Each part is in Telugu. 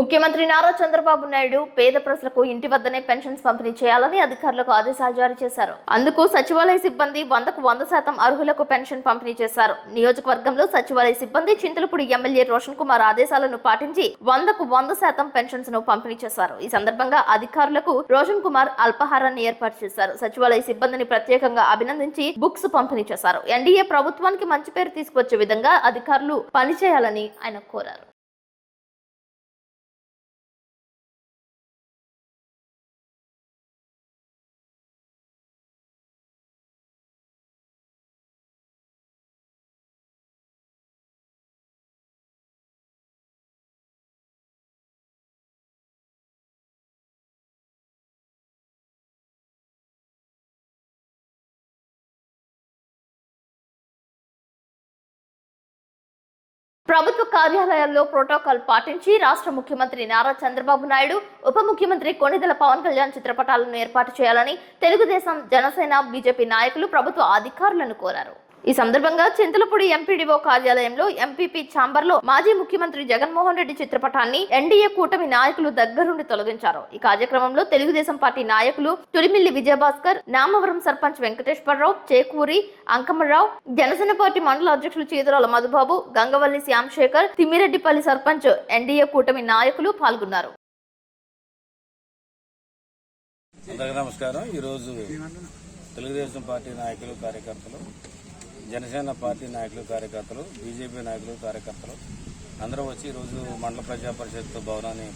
ముఖ్యమంత్రి నారా చంద్రబాబు నాయుడు పేద ప్రజలకు ఇంటి వద్దనే పెన్షన్స్ పంపిణీ చేయాలని అధికారులకు ఆదేశాలు జారీ చేశారు. అందుకు సచివాలయ సిబ్బంది వందకు వంద శాతం అర్హులకు పెన్షన్ పంపిణీ చేశారు. నియోజకవర్గంలో సచివాలయ సిబ్బంది చింతలపూడి ఎమ్మెల్యే రోషన్ కుమార్ ఆదేశాలను పాటించి వందకు వంద శాతం పెన్షన్స్ను పంపిణీ చేశారు. ఈ సందర్భంగా అధికారులకు రోషన్ కుమార్ అల్పాహారాన్ని ఏర్పాటు చేశారు. సచివాలయ సిబ్బందిని ప్రత్యేకంగా అభినందించి బుక్స్ పంపిణీ చేశారు. ఎన్డీఏ ప్రభుత్వానికి మంచి పేరు తీసుకొచ్చే విధంగా అధికారులు పనిచేయాలని ఆయన కోరారు. ప్రభుత్వ కార్యాలయాల్లో ప్రోటోకాల్ పాటించి రాష్ట్ర ముఖ్యమంత్రి నారా చంద్రబాబు నాయుడు ఉప ముఖ్యమంత్రి కొణిదెల పవన్ కళ్యాణ్ చిత్రపటాలను ఏర్పాటు చేయాలని తెలుగుదేశం జనసేన బీజేపీ నాయకులు ప్రభుత్వ అధికారులను కోరారు. ఈ సందర్భంగా చింతలపూడి ఎంపీడీఓ కార్యాలయంలో ఎంపీపీ ఛాంబర్లో మాజీ ముఖ్యమంత్రి జగన్మోహన్ రెడ్డి చిత్రపటాన్ని ఎన్డీఏ కూటమి నాయకులు దగ్గరుండి తొలగించారు. ఈ కార్యక్రమంలో తెలుగుదేశం పార్టీ నాయకులు తులిమిల్లి విజయభాస్కర్ నామవరం సర్పంచ్ వెంకటేశ్వరరావు చేకూరి అంకమరావు జనసేన పార్టీ మండల అధ్యక్షులు చీదరాల మధుబాబు గంగవల్లి శ్యాంశేఖర్ తిమ్మిరెడ్డిపల్లి సర్పంచ్ ఎన్డీఏ కూటమి నాయకులు పాల్గొన్నారు. నమస్కారం. ఈరోజు తెలుగుదేశం పార్టీ నాయకులు కార్యకర్తలు జనసేన పార్టీ నాయకులు కార్యకర్తలు బీజేపీ నాయకులు కార్యకర్తలు అందరూ వచ్చి ఈరోజు మండల ప్రజా పరిషత్ భవనాన్ని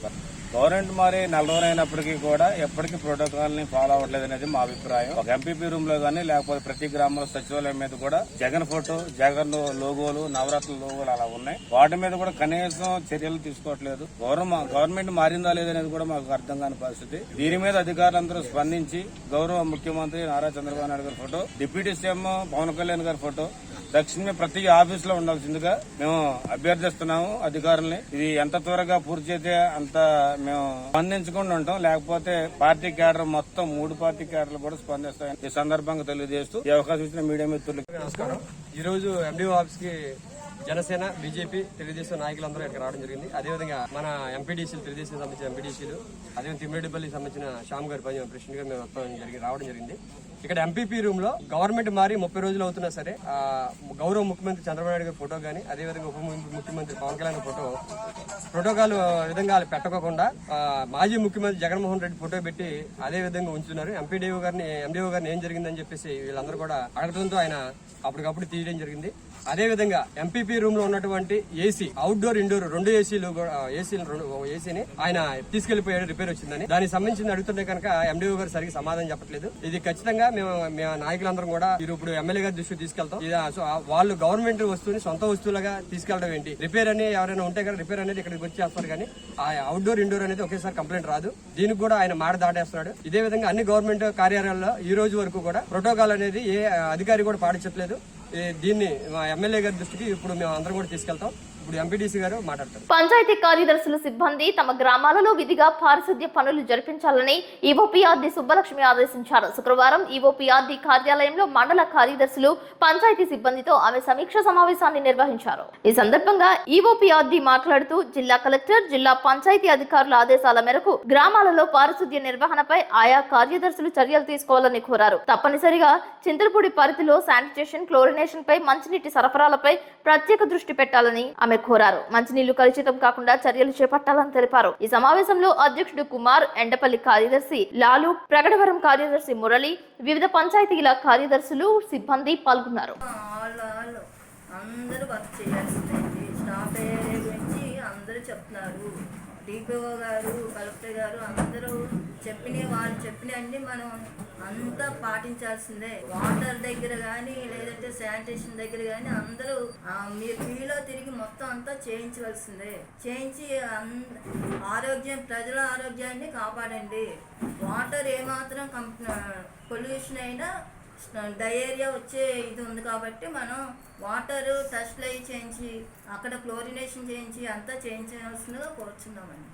గవర్నమెంట్ మరి నెల రోజులైనప్పటికీ కూడా ఎప్పటికీ ప్రోటోకాల్ని ఫాలో అవ్వట్లేదు అనేది మా అభిప్రాయం. ఒక ఎంపీపీ రూమ్లో కానీ లేకపోతే ప్రతి గ్రామంలో సచివాలయం మీద కూడా జగన్ ఫోటో జగన్ లోగోలు నవరత్న లోగోలు అలా ఉన్నాయి. వాటి మీద కూడా కనీసం చర్యలు తీసుకోవట్లేదు. గౌరవ గవర్నమెంట్ మారిందా లేదనేది కూడా మాకు అర్థం కాని పరిస్థితి. దీని మీద అధికారులందరూ స్పందించి గౌరవ ముఖ్యమంత్రి నారా చంద్రబాబు నాయుడు గారి photo deputy CM Pawan Kalyan గారి ఫోటో తక్షణమే ప్రతి ఆఫీస్లో ఉండాల్సిందిగా మేము అభ్యర్థిస్తున్నాము అధికారుల్ని. ఇది ఎంత త్వరగా పూర్తి చేస్తే అంత మేము స్పందించకుండా ఉంటాం. లేకపోతే పార్టీ క్యాడర్ మొత్తం మూడు పార్టీ క్యాడర్లు కూడా స్పందిస్తాయని ఈ సందర్భంగా తెలియజేస్తూ ఈ అవకాశం ఇచ్చిన మీడియా మిత్రులు నమస్కారం. ఈరోజు ఎండిఓ ఆఫీస్కి జనసేన బీజేపీ తెలుగుదేశం నాయకులందరూ ఇక్కడ రావడం జరిగింది. అదేవిధంగా మన ఎంపీడీసీలు తెలుగుదేశం సంబంధించిన ఎంపీడీసీలు అదేవిధంగా తిమ్మిరెడ్డిపల్లికి సంబంధించిన శ్యామ్ గారి పని ప్రెసిడెంట్గా మేము జరిగి రావడం జరిగింది. ఇక్కడ ఎంపీపీ రూమ్లో గవర్నమెంట్ మారి ముప్పై రోజులు అవుతున్నా సరే గౌరవ ముఖ్యమంత్రి చంద్రబాబు నాయుడు గారి ఫోటో కానీ అదేవిధంగా ఉప ముఖ్యమంత్రి పవన్ కళ్యాణ్ ఫోటో ప్రోటోకాల్ విధంగా పెట్టకోకుండా మాజీ ముఖ్యమంత్రి జగన్మోహన్ రెడ్డి ఫోటో పెట్టి అదే విధంగా ఉంచుతున్నారు ఎంపీడీఓ గారిని ఎండిఓ గారిని ఏం జరిగిందని చెప్పేసి వీళ్ళందరూ కూడా అడగడంతో ఆయన అప్పటికప్పుడు తీయడం జరిగింది. అదే విధంగా ఎంపీపీ రూమ్లో ఉన్నటువంటి ఏసీ అవుట్డోర్ ఇండోర్ రెండు ఏసీలు ఏసీలు రెండు ఏసీని ఆయన తీసుకెళ్ళిపోయాడు రిపేర్ వచ్చిందని. దానికి సంబంధించి అడుగుతుంటే కనుక ఎండిఓ గారు సరిగ్గా సమాధానం చెప్పట్లేదు. ఇది ఖచ్చితంగా మేము మేము నాయకులందరం కూడా మీరు ఇప్పుడు ఎమ్మెల్యే గారి దృష్టికి తీసుకెళ్తాం. వాళ్ళు గవర్నమెంట్ వస్తువుని సొంత వస్తువులుగా తీసుకెళ్ళడం ఏంటి? రిపేర్ అని ఎవరైనా ఉంటే కదా రిపేర్ అనేది ఇక్కడికి వచ్చి చేస్తారు కానీ ఆ అవుట్డోర్ ఇండోర్ అనేది ఒకేసారి కంప్లైంట్ రాదు. దీనికి కూడా ఆయన మాట దాటేస్తున్నాడు. ఇదే విధంగా అన్ని గవర్నమెంట్ కార్యాలయాల్లో ఈ రోజు వరకు కూడా ప్రోటోకాల్ అనేది ఏ అధికారి కూడా పాటించట్లేదు. దీన్ని మా ఎమ్మెల్యే గారి దృష్టికి ఇప్పుడు మేము అందరం కూడా తీసుకెళ్తాం. ఇప్పుడు ఎంపీటీసీ గారు మాట్లాడతారు. పంచాయతీ కార్యదర్శుల సిబ్బంది తమ గ్రామాలలో విధిగా పారిశుద్ధ్య పనులు జరిపించాలని ఈవోపీఆర్డీ సుబ్బలక్ష్మి ఆదేశించారు. శుక్రవారం ఈవోపీఆర్డీ కార్యాలయంలో మండల కార్యదర్శులు పంచాయతీ సిబ్బందితో ఆమె సమీక్ష సమావేశాన్ని నిర్వహించారు. ఈ సందర్భంగా ఈవోపీఆర్డీ మాట్లాడుతూ జిల్లా కలెక్టర్ జిల్లా పంచాయతీ అధికారుల ఆదేశాల మేరకు గ్రామాలలో పారిశుద్ధ్య నిర్వహణపై ఆయా కార్యదర్శులు చర్యలు తీసుకోవాలని కోరారు. తప్పనిసరిగా చింతలపూడి పరిధిలో శానిటేషన్ క్లోరినేషన్ పై మంచినీటి సరఫరాలపై ప్రత్యేక దృష్టి పెట్టాలని ఆమె కోరారు. మంచినీళ్ళు కలుషితం కాకుండా చర్యలు చేపట్టాలని తెలిపారు. ఈ సమావేశంలో అధ్యక్షుడు కుమార్ ఎండపల్లి కార్యదర్శి లాలు ప్రకటవరం కార్యదర్శి మురళి వివిధ పంచాయతీల కార్యదర్శులు సిబ్బంది పాల్గొన్నారు. అందరూ వర్క్ చేయాల్సిందే. స్టాఫ్ ఏరియా గురించి అందరూ చెప్తున్నారు. డిపిఓ గారు కలెక్టర్ గారు అందరూ చెప్పిన వాళ్ళు చెప్పిన అన్ని మనం అంతా పాటించాల్సిందే. వాటర్ దగ్గర కానీ లేదంటే శానిటేషన్ దగ్గర కానీ అందరూ మీరు వీలో తిరిగి మొత్తం అంతా చేయించవలసిందే. చేయించి ఆరోగ్యం ప్రజల ఆరోగ్యాన్ని కాపాడండి. వాటర్ ఏమాత్రం కంప్ పొల్యూషన్ అయినా డయేరియా వచ్చే ఇది ఉంది కాబట్టి మనం వాటర్ టెస్ట్లు అవి చేయించి అక్కడ క్లోరినేషన్ చేయించి అంతా చేయించాల్సిందిగా కోరుచున్నామండి.